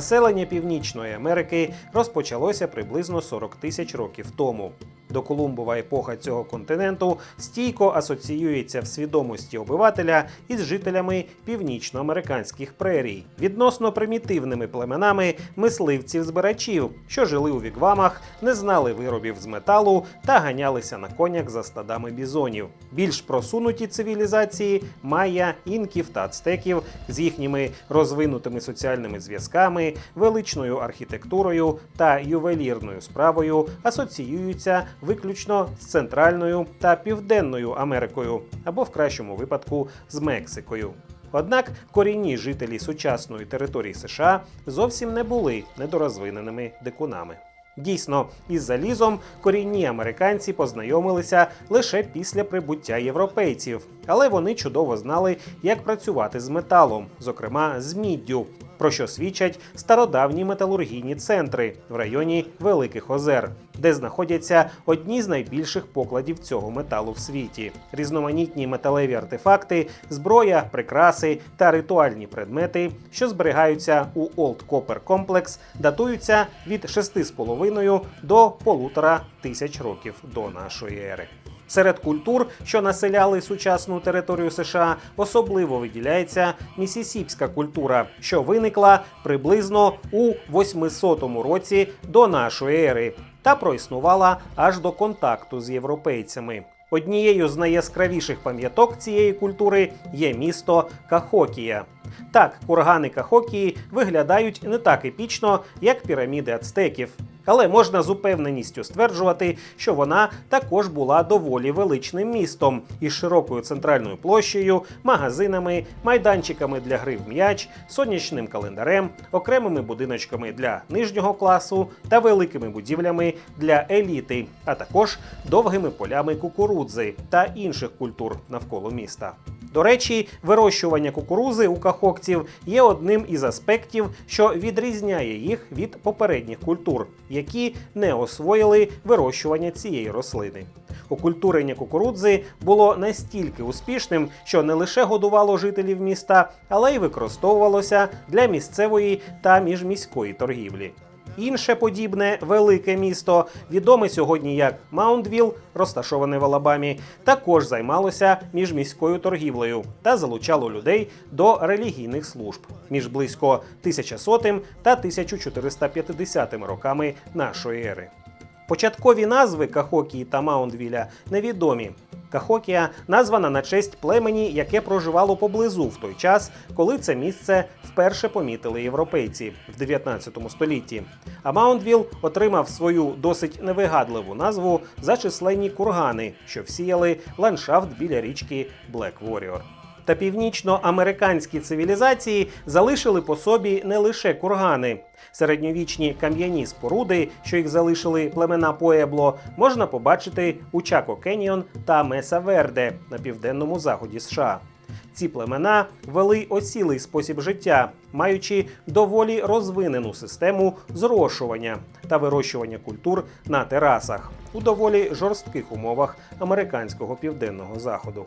Заселення Північної Америки розпочалося приблизно 40 тисяч років тому. Доколумбова епоха цього континенту стійко асоціюється в свідомості обивателя із жителями північноамериканських прерій, відносно примітивними племенами мисливців-збирачів, що жили у вігвамах, не знали виробів з металу та ганялися на конях за стадами бізонів. Більш просунуті цивілізації майя, інків та ацтеків з їхніми розвинутими соціальними зв'язками, величною архітектурою та ювелірною справою асоціюються виключно з Центральною та Південною Америкою або в кращому випадку з Мексикою. Однак корінні жителі сучасної території США зовсім не були недорозвиненими дикунами. Дійсно, із залізом корінні американці познайомилися лише після прибуття європейців, але вони чудово знали, як працювати з металом, зокрема з міддю, про що свідчать стародавні металургійні центри в районі Великих Озер, де знаходяться одні з найбільших покладів цього металу в світі. Різноманітні металеві артефакти, зброя, прикраси та ритуальні предмети, що зберігаються у Old Copper Complex, датуються від 6,5 до полутора тисяч років до нашої ери. Серед культур, що населяли сучасну територію США, особливо виділяється місісіпська культура, що виникла приблизно у 800 році до нашої ери та проіснувала аж до контакту з європейцями. Однією з найяскравіших пам'яток цієї культури є місто Кахокія. Так, кургани Кахокії виглядають не так епічно, як піраміди ацтеків. Але можна з упевненістю стверджувати, що вона також була доволі величним містом із широкою центральною площею, магазинами, майданчиками для гри в м'яч, сонячним календарем, окремими будиночками для нижнього класу та великими будівлями для еліти, а також довгими полями кукурудзи та інших культур навколо міста. До речі, вирощування кукурузи у кахокців є одним із аспектів, що відрізняє їх від попередніх культур, які не освоїли вирощування цієї рослини. Окультурення кукурудзи було настільки успішним, що не лише годувало жителів міста, але й використовувалося для місцевої та міжміської торгівлі. Інше подібне велике місто, відоме сьогодні як Маунтвіл, розташоване в Алабамі, також займалося міжміською торгівлею та залучало людей до релігійних служб між близько 1100 та 1450 роками нашої ери. Початкові назви Кахокії та Маунтвіля невідомі. Кахокія названа на честь племені, яке проживало поблизу в той час, коли це місце вперше помітили європейці в 19 столітті. А Маунтвіл отримав свою досить невигадливу назву за численні кургани, що всіяли ландшафт біля річки Блек Воріор. Та північноамериканські цивілізації залишили по собі не лише кургани. Середньовічні кам'яні споруди, що їх залишили племена Поебло, можна побачити у Чако Кеньйон та Меса Верде на південному заході США. Ці племена вели осілий спосіб життя, маючи доволі розвинену систему зрошування та вирощування культур на терасах у доволі жорстких умовах американського південного заходу.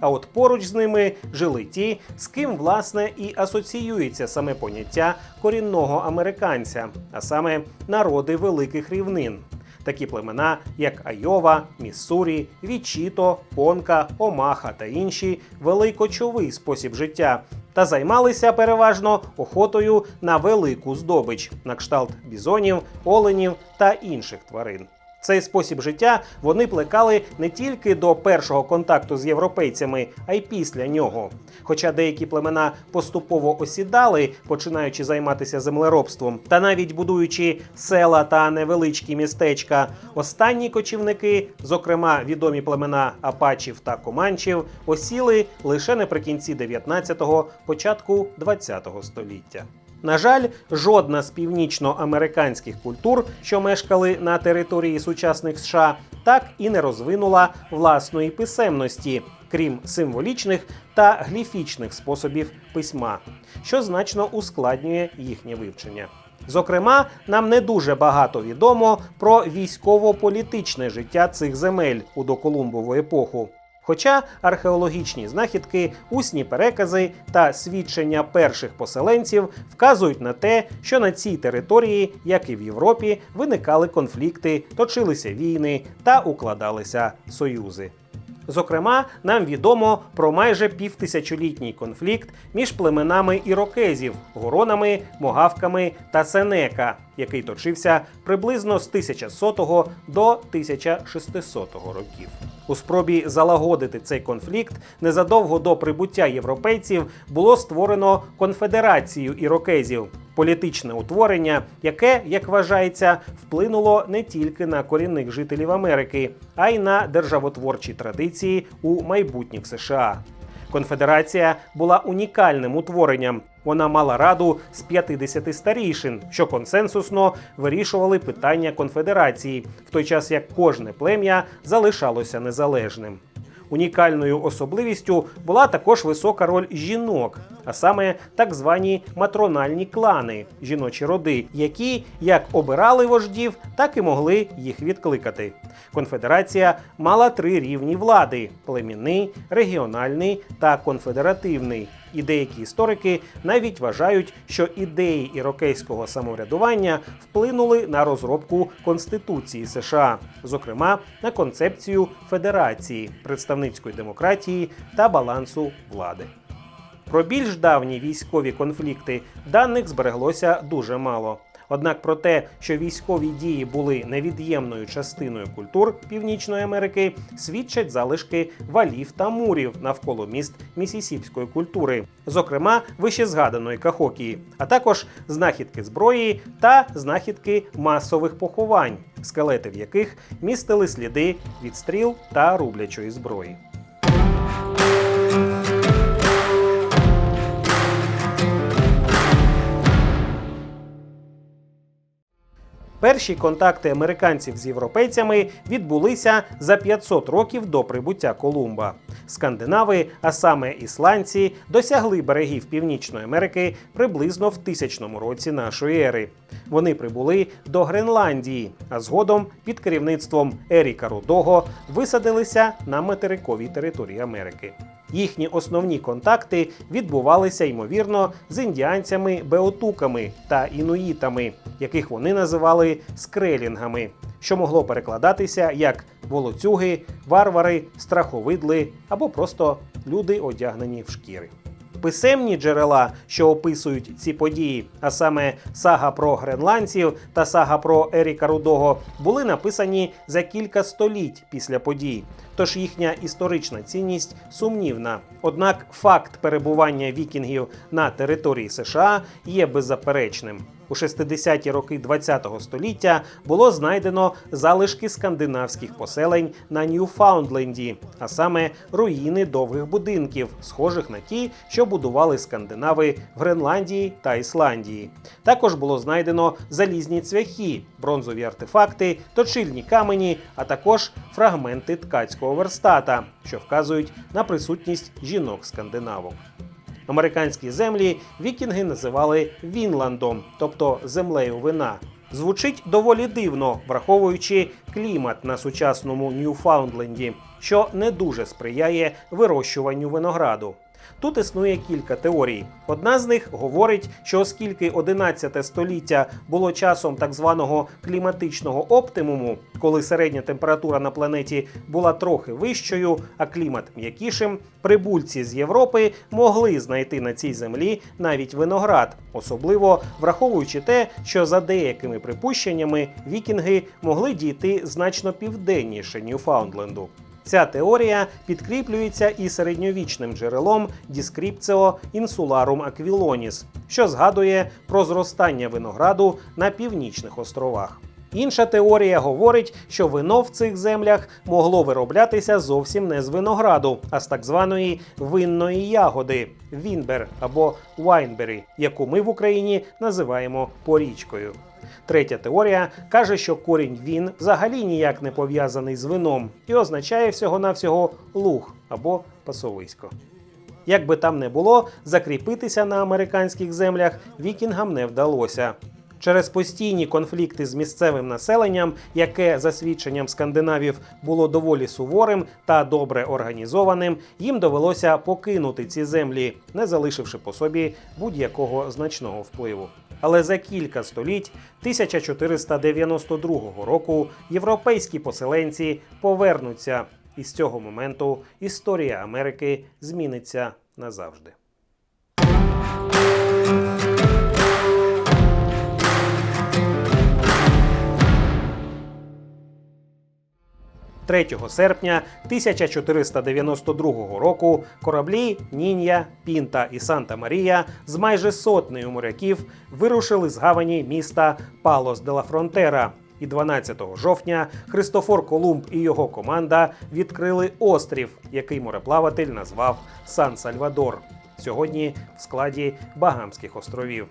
А от поруч з ними жили ті, з ким власне і асоціюється саме поняття корінного американця, а саме народи великих рівнин. Такі племена, як Айова, Міссурі, Вічіто, Понка, Омаха та інші вели кочовий спосіб життя та займалися переважно охотою на велику здобич, на кшталт бізонів, оленів та інших тварин. Цей спосіб життя вони плекали не тільки до першого контакту з європейцями, а й після нього. Хоча деякі племена поступово осідали, починаючи займатися землеробством, та навіть будуючи села та невеличкі містечка, останні кочівники, зокрема відомі племена апачів та команчів, осіли лише наприкінці 19-го, початку 20-го століття. На жаль, жодна з північноамериканських культур, що мешкали на території сучасних США, так і не розвинула власної писемності, крім символічних та гліфічних способів письма, що значно ускладнює їхнє вивчення. Зокрема, нам не дуже багато відомо про військово-політичне життя цих земель у доколумбову епоху. Хоча археологічні знахідки, усні перекази та свідчення перших поселенців вказують на те, що на цій території, як і в Європі, виникали конфлікти, точилися війни та укладалися союзи. Зокрема, нам відомо про майже півтисячолітній конфлікт між племенами ірокезів, горонами, могавками та сенека, який точився приблизно з 1100 до 1600 років. У спробі залагодити цей конфлікт незадовго до прибуття європейців було створено конфедерацію ірокезів. Політичне утворення, яке, як вважається, вплинуло не тільки на корінних жителів Америки, а й на державотворчі традиції у майбутніх США. Конфедерація була унікальним утворенням. Вона мала раду з 50 старійшин, що консенсусно вирішували питання конфедерації, в той час як кожне плем'я залишалося незалежним. Унікальною особливістю була також висока роль жінок, а саме так звані матрональні клани, жіночі роди, які як обирали вождів, так і могли їх відкликати. Конфедерація мала три рівні влади: племінний, регіональний та конфедеративний. І деякі історики навіть вважають, що ідеї ірокейського самоврядування вплинули на розробку Конституції США, зокрема на концепцію федерації, представницької демократії та балансу влади. Про більш давні військові конфлікти даних збереглося дуже мало. Однак про те, що військові дії були невід'ємною частиною культур Північної Америки, свідчать залишки валів та мурів навколо міст місісіпської культури, зокрема вищезгаданої Кахокії, а також знахідки зброї та знахідки масових поховань, скелети в яких містили сліди від стріл та рублячої зброї. Перші контакти американців з європейцями відбулися за 500 років до прибуття Колумба. Скандинави, а саме ісландці, досягли берегів Північної Америки приблизно в тисячному році нашої ери. Вони прибули до Гренландії, а згодом під керівництвом Еріка Рудого висадилися на материковій території Америки. Їхні основні контакти відбувалися ймовірно з індіанцями беотуками та інуїтами, яких вони називали скрелінгами, що могло перекладатися як волоцюги, варвари, страховидли або просто люди, одягнені в шкіри. Писемні джерела, що описують ці події, а саме сага про гренландців та сага про Еріка Рудого, були написані за кілька століть після подій. Тож їхня історична цінність сумнівна. Однак факт перебування вікінгів на території США є беззаперечним. У 60-ті роки ХХ століття було знайдено залишки скандинавських поселень на Ньюфаундленді, а саме руїни довгих будинків, схожих на ті, що будували скандинави в Гренландії та Ісландії. Також було знайдено залізні цвяхи, бронзові артефакти, точильні камені, а також фрагменти ткацького верстата, що вказують на присутність жінок-скандинавок. Американські землі вікінги називали Вінландом, тобто землею вина. Звучить доволі дивно, враховуючи клімат на сучасному Ньюфаундленді, що не дуже сприяє вирощуванню винограду. Тут існує кілька теорій. Одна з них говорить, що оскільки 11 століття було часом так званого кліматичного оптимуму, коли середня температура на планеті була трохи вищою, а клімат м'якішим, прибульці з Європи могли знайти на цій землі навіть виноград, особливо враховуючи те, що за деякими припущеннями вікінги могли дійти значно південніше Ньюфаундленду. Ця теорія підкріплюється і середньовічним джерелом Discriptio Insularum Aquilonis, що згадує про зростання винограду на північних островах. Інша теорія говорить, що вино в цих землях могло вироблятися зовсім не з винограду, а з так званої винної ягоди вінбер або вайнбері, яку ми в Україні називаємо порічкою. Третя теорія каже, що корінь він взагалі ніяк не пов'язаний з вином і означає всього-навсього луг або пасовисько. Як би там не було, закріпитися на американських землях вікінгам не вдалося. Через постійні конфлікти з місцевим населенням, яке за свідченням скандинавів було доволі суворим та добре організованим, їм довелося покинути ці землі, не залишивши по собі будь-якого значного впливу. Але за кілька століть 1492 року європейські поселенці повернуться, і з цього моменту історія Америки зміниться назавжди. 3 серпня 1492 року кораблі Нін'я, Пінта і Санта Марія з майже сотнею моряків вирушили з гавані міста Палос де ла Фронтера. І 12 жовтня Христофор Колумб і його команда відкрили острів, який мореплаватель назвав Сан Сальвадор. Сьогодні в складі Багамських островів.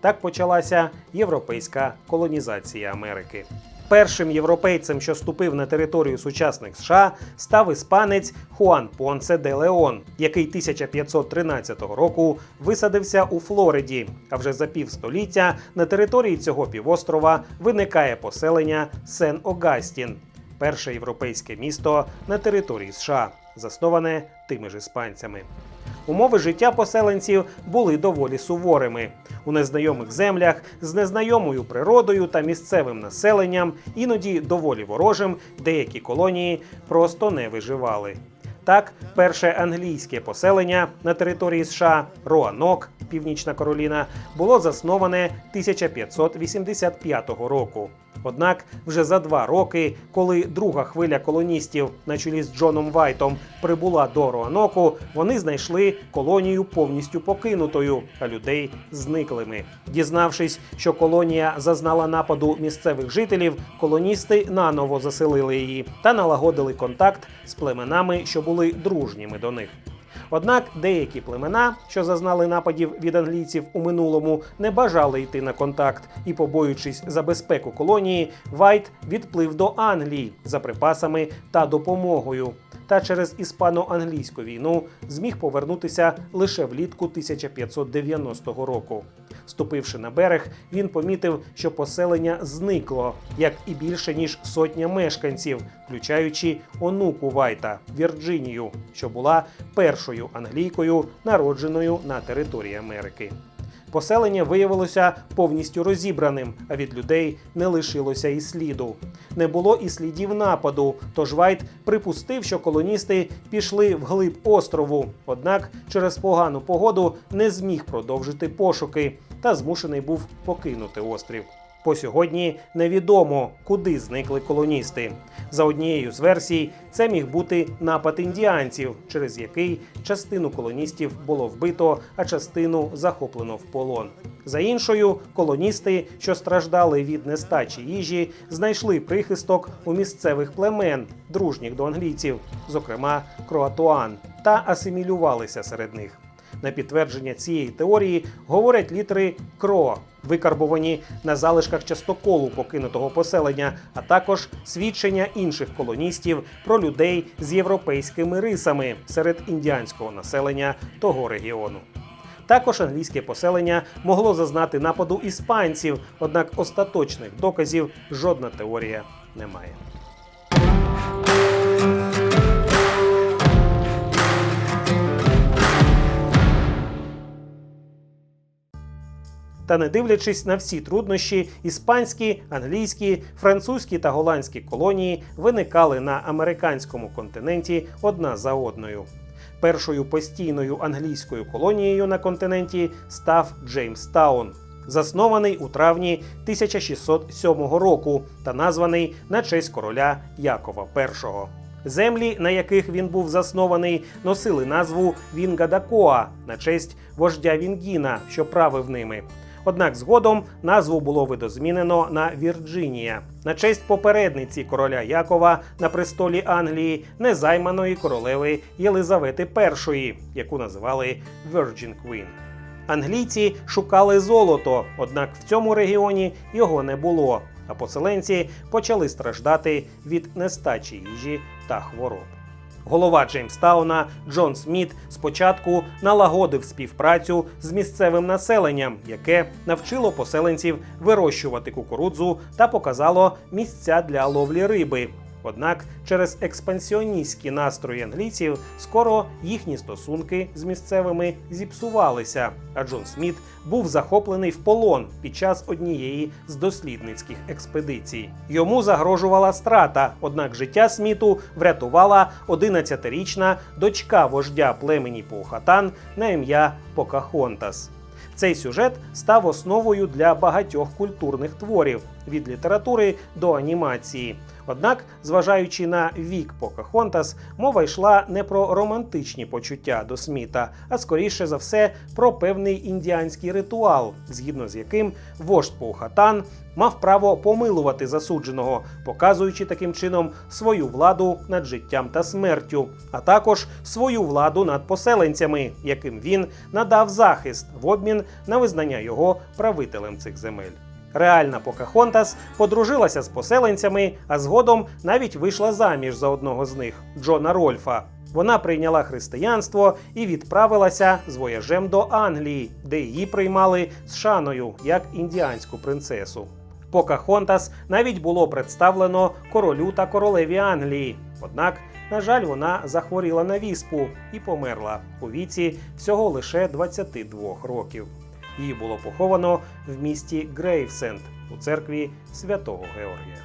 Так почалася європейська колонізація Америки. Першим європейцем, що ступив на територію сучасних США, став іспанець Хуан Понце де Леон, який 1513 року висадився у Флориді. А вже за півстоліття на території цього півострова виникає поселення Сен Огастін, перше європейське місто на території США, засноване тими ж іспанцями. Умови життя поселенців були доволі суворими. У незнайомих землях з незнайомою природою та місцевим населенням, іноді доволі ворожим, деякі колонії просто не виживали. Так, перше англійське поселення на території США Роанок, Північна Кароліна, було засноване 1585 року. Однак вже за два роки, коли друга хвиля колоністів на чолі з Джоном Вайтом прибула до Роаноку, вони знайшли колонію повністю покинутою, а людей зниклими. Дізнавшись, що колонія зазнала нападу місцевих жителів, колоністи наново заселили її та налагодили контакт з племенами, що були дружніми до них. Однак деякі племена, що зазнали нападів від англійців у минулому, не бажали йти на контакт і, побоюючись за безпеку колонії, Вайт відплив до Англії за припасами та допомогою. Та через іспано-англійську війну зміг повернутися лише влітку 1590 року. Ступивши на берег, він помітив, що поселення зникло, як і більше ніж сотня мешканців, включаючи онуку Вайта Вірджинію, що була першою англійкою, народженою на території Америки. Поселення виявилося повністю розібраним, а від людей не лишилося і сліду. Не було і слідів нападу. Тож Вайт припустив, що колоністи пішли вглиб острову. Однак через погану погоду не зміг продовжити пошуки та змушений був покинути острів. По сьогодні невідомо, куди зникли колоністи. За однією з версій, це міг бути напад індіанців, через який частину колоністів було вбито, а частину захоплено в полон. За іншою, колоністи, що страждали від нестачі їжі, знайшли прихисток у місцевих племен, дружніх до англійців, зокрема кроатуан, та асимілювалися серед них. На підтвердження цієї теорії говорять літери КРО, викарбовані на залишках частоколу покинутого поселення, а також свідчення інших колоністів про людей з європейськими рисами серед індіанського населення того регіону. Також англійське поселення могло зазнати нападу іспанців, однак остаточних доказів жодна теорія не має. Та не дивлячись на всі труднощі, іспанські, англійські, французькі та голландські колонії виникали на американському континенті одна за одною. Першою постійною англійською колонією на континенті став Джеймстаун, заснований у травні 1607 року та названий на честь короля Якова І. Землі, на яких він був заснований, носили назву Вінгадакоа на честь вождя Вінгіна, що правив ними. Однак згодом назву було видозмінено на Вірджинія на честь попередниці короля Якова на престолі Англії, незайманої королеви Єлизавети І, яку називали Virgin Queen. Англійці шукали золото, однак в цьому регіоні його не було. А поселенці почали страждати від нестачі їжі та хвороб. Голова Джеймстауна Джон Сміт спочатку налагодив співпрацю з місцевим населенням, яке навчило поселенців вирощувати кукурудзу та показало місця для ловлі риби. Однак через експансіоністські настрої англійців скоро їхні стосунки з місцевими зіпсувалися, а Джон Сміт був захоплений в полон під час однієї з дослідницьких експедицій. Йому загрожувала страта, однак життя Сміту врятувала 11-річна дочка вождя племені Поухатан на ім'я Покахонтас. Цей сюжет став основою для багатьох культурних творів від літератури до анімації. Однак, зважаючи на вік Покахонтас, мова йшла не про романтичні почуття до Сміта, а скоріше за все про певний індіанський ритуал, згідно з яким вождь Поухатан мав право помилувати засудженого, показуючи таким чином свою владу над життям та смертю, а також свою владу над поселенцями, яким він надав захист в обмін на визнання його правителем цих земель. Реальна Покахонтас подружилася з поселенцями, а згодом навіть вийшла заміж за одного з них Джона Рольфа. Вона прийняла християнство і відправилася з вояжем до Англії, де її приймали з шаною як індіанську принцесу. Покахонтас навіть було представлено королю та королеві Англії. Однак, на жаль, вона захворіла на віспу і померла у віці всього лише 22 років. Її було поховано в місті Грейвсенд у церкві святого Георгія.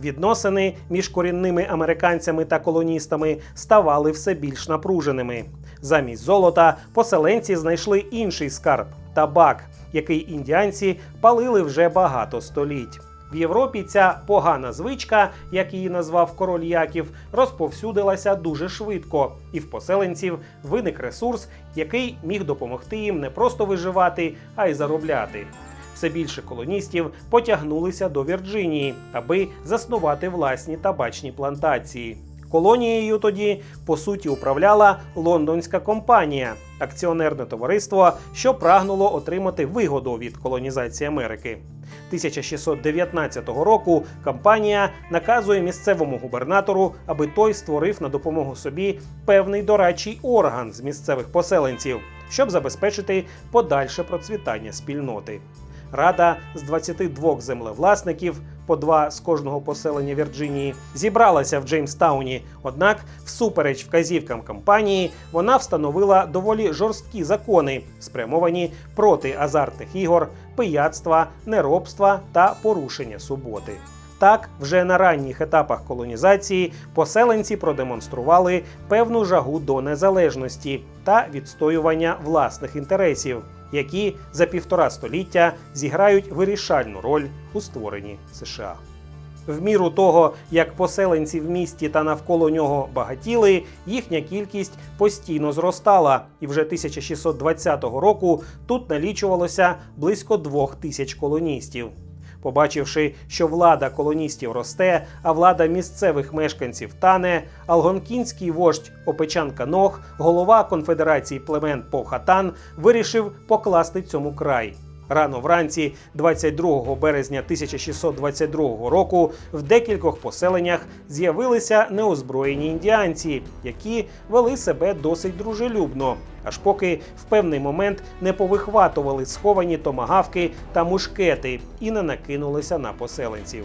Відносини між корінними американцями та колоністами ставали все більш напруженими. Замість золота поселенці знайшли інший скарб табак, який індіанці палили вже багато століть. В Європі ця погана звичка, як її назвав король Яків, розповсюдилася дуже швидко, і в поселенців виник ресурс, який міг допомогти їм не просто виживати, а й заробляти. Все більше колоністів потягнулися до Вірджинії, аби заснувати власні табачні плантації. Колонією тоді по суті управляла лондонська компанія, акціонерне товариство, що прагнуло отримати вигоду від колонізації Америки. 1619 року компанія наказує місцевому губернатору, аби той створив на допомогу собі певний дорадчий орган з місцевих поселенців, щоб забезпечити подальше процвітання спільноти. Рада з 22 землевласників, по два з кожного поселення Вірджинії, зібралася в Джеймстауні. Однак, всупереч вказівкам компанії, вона встановила доволі жорсткі закони, спрямовані проти азартних ігор, пияцтва, неробства та порушення суботи. Так, вже на ранніх етапах колонізації поселенці продемонстрували певну жагу до незалежності та відстоювання власних інтересів, які за півтора століття зіграють вирішальну роль у створенні США. В міру того, як поселенці в місті та навколо нього багатіли, їхня кількість постійно зростала, і вже 1620 року тут налічувалося близько двох тисяч колоністів. Побачивши, що влада колоністів росте, а влада місцевих мешканців тане, алгонкінський вождь Опечанка Ног, голова конфедерації племен Повхатан, вирішив покласти цьому край. Рано вранці, 22 березня 1622 року, в декількох поселеннях з'явилися неозброєні індіанці, які вели себе досить дружелюбно, аж поки в певний момент не повихватували сховані томагавки та мушкети і не накинулися на поселенців.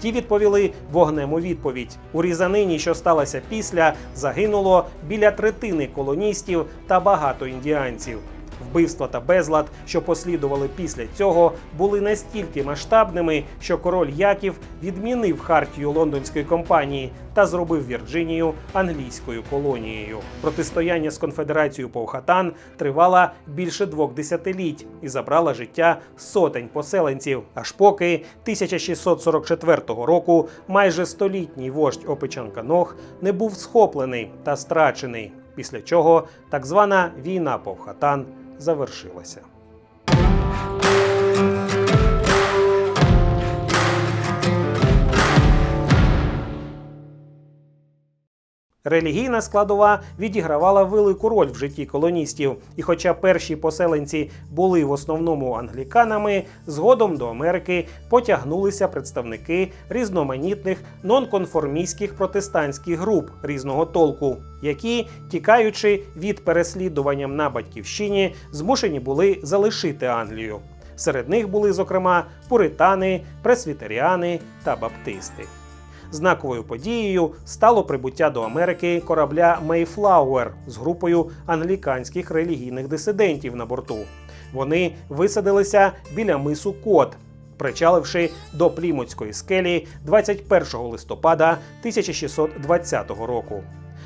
Ті відповіли вогнем у відповідь. У різанині, що сталося після, загинуло біля третини колоністів та багато індіанців. Вбивства та безлад, що послідували після цього, були настільки масштабними, що король Яків відмінив хартію лондонської компанії та зробив Вірджинію англійською колонією. Протистояння з конфедерацією Повхатан тривало більше двох десятиліть і забрала життя сотень поселенців. Аж поки 1644 року майже столітній вождь Опечанка Ног не був схоплений та страчений. Після чого так звана війна Повхатан завершилася. Релігійна складова відігравала велику роль в житті колоністів, і хоча перші поселенці були в основному англіканами, згодом до Америки потягнулися представники різноманітних нонконформістських протестантських груп різного толку, які, тікаючи від переслідуванням на батьківщині, змушені були залишити Англію. Серед них були, зокрема, пуритани, пресвітеріани та баптисти. Знаковою подією стало прибуття до Америки корабля Mayflower з групою англіканських релігійних дисидентів на борту. Вони висадилися біля мису Кот, причаливши до Плімутської скелі 21 листопада 1620 року.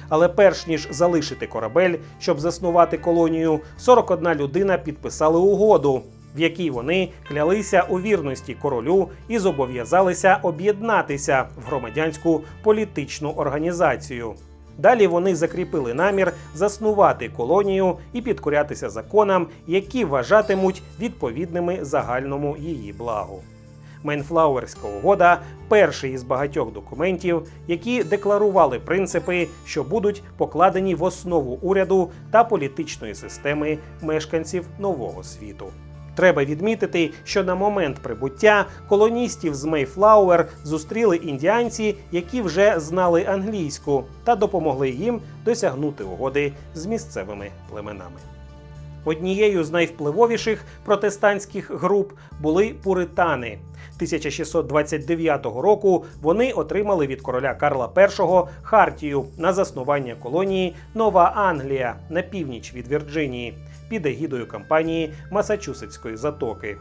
Але перш ніж залишити корабель, щоб заснувати колонію, 41 людина підписали угоду, в якій вони клялися у вірності королю і зобов'язалися об'єднатися в громадянську політичну організацію. Далі вони закріпили намір заснувати колонію і підкорятися законам, які вважатимуть відповідними загальному її благу. Мейнфлауерська угода перший із багатьох документів, які декларували принципи, що будуть покладені в основу уряду та політичної системи мешканців нового світу. Треба відмітити, що на момент прибуття колоністів з Мейфлауер зустріли індіанці, які вже знали англійську, та допомогли їм досягнути угоди з місцевими племенами. Однією з найвпливовіших протестантських груп були пуритани. 1629 року вони отримали від короля Карла І хартію на заснування колонії Нова Англія на північ від Вірджинії під егідою кампанії Масачусетської затоки.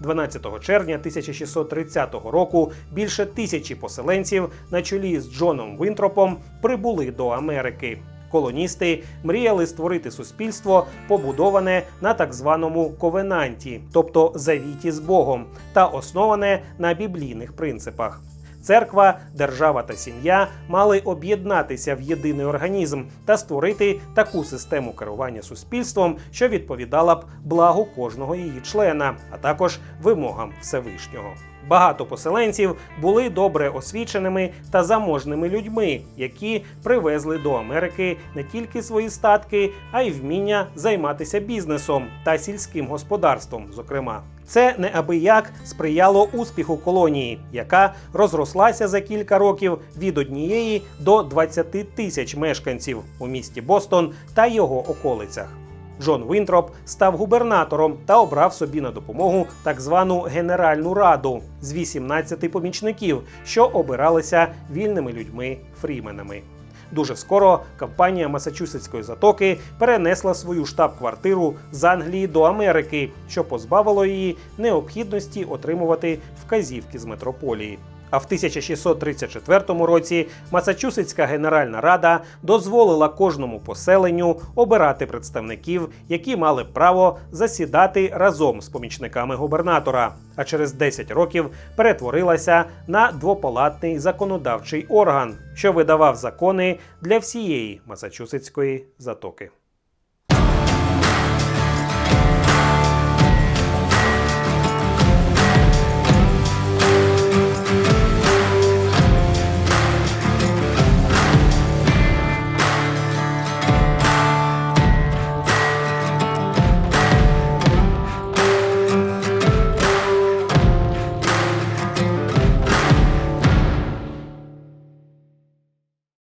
12 червня 1630 року більше тисячі поселенців на чолі з Джоном Вінтропом прибули до Америки. Колоністи мріяли створити суспільство, побудоване на так званому ковенанті, тобто завіті з Богом, та основане на біблійних принципах. Церква, держава та сім'я мали об'єднатися в єдиний організм та створити таку систему керування суспільством, що відповідала б благу кожного її члена, а також вимогам Всевишнього. Багато поселенців були добре освіченими та заможними людьми, які привезли до Америки не тільки свої статки, а й вміння займатися бізнесом та сільським господарством. Зокрема, це неабияк сприяло успіху колонії, яка розрослася за кілька років від однієї до 20 тисяч мешканців у місті Бостон та його околицях. Джон Вінтроп став губернатором та обрав собі на допомогу так звану Генеральну раду з 18 помічників, що обиралися вільними людьми фріменами. Дуже скоро компанія Масачусетської затоки перенесла свою штаб-квартиру з Англії до Америки, що позбавило її необхідності отримувати вказівки з метрополії. А в 1634 році Масачусетська Генеральна Рада дозволила кожному поселенню обирати представників, які мали право засідати разом з помічниками губернатора. А через 10 років перетворилася на двопалатний законодавчий орган, що видавав закони для всієї Масачусетської затоки.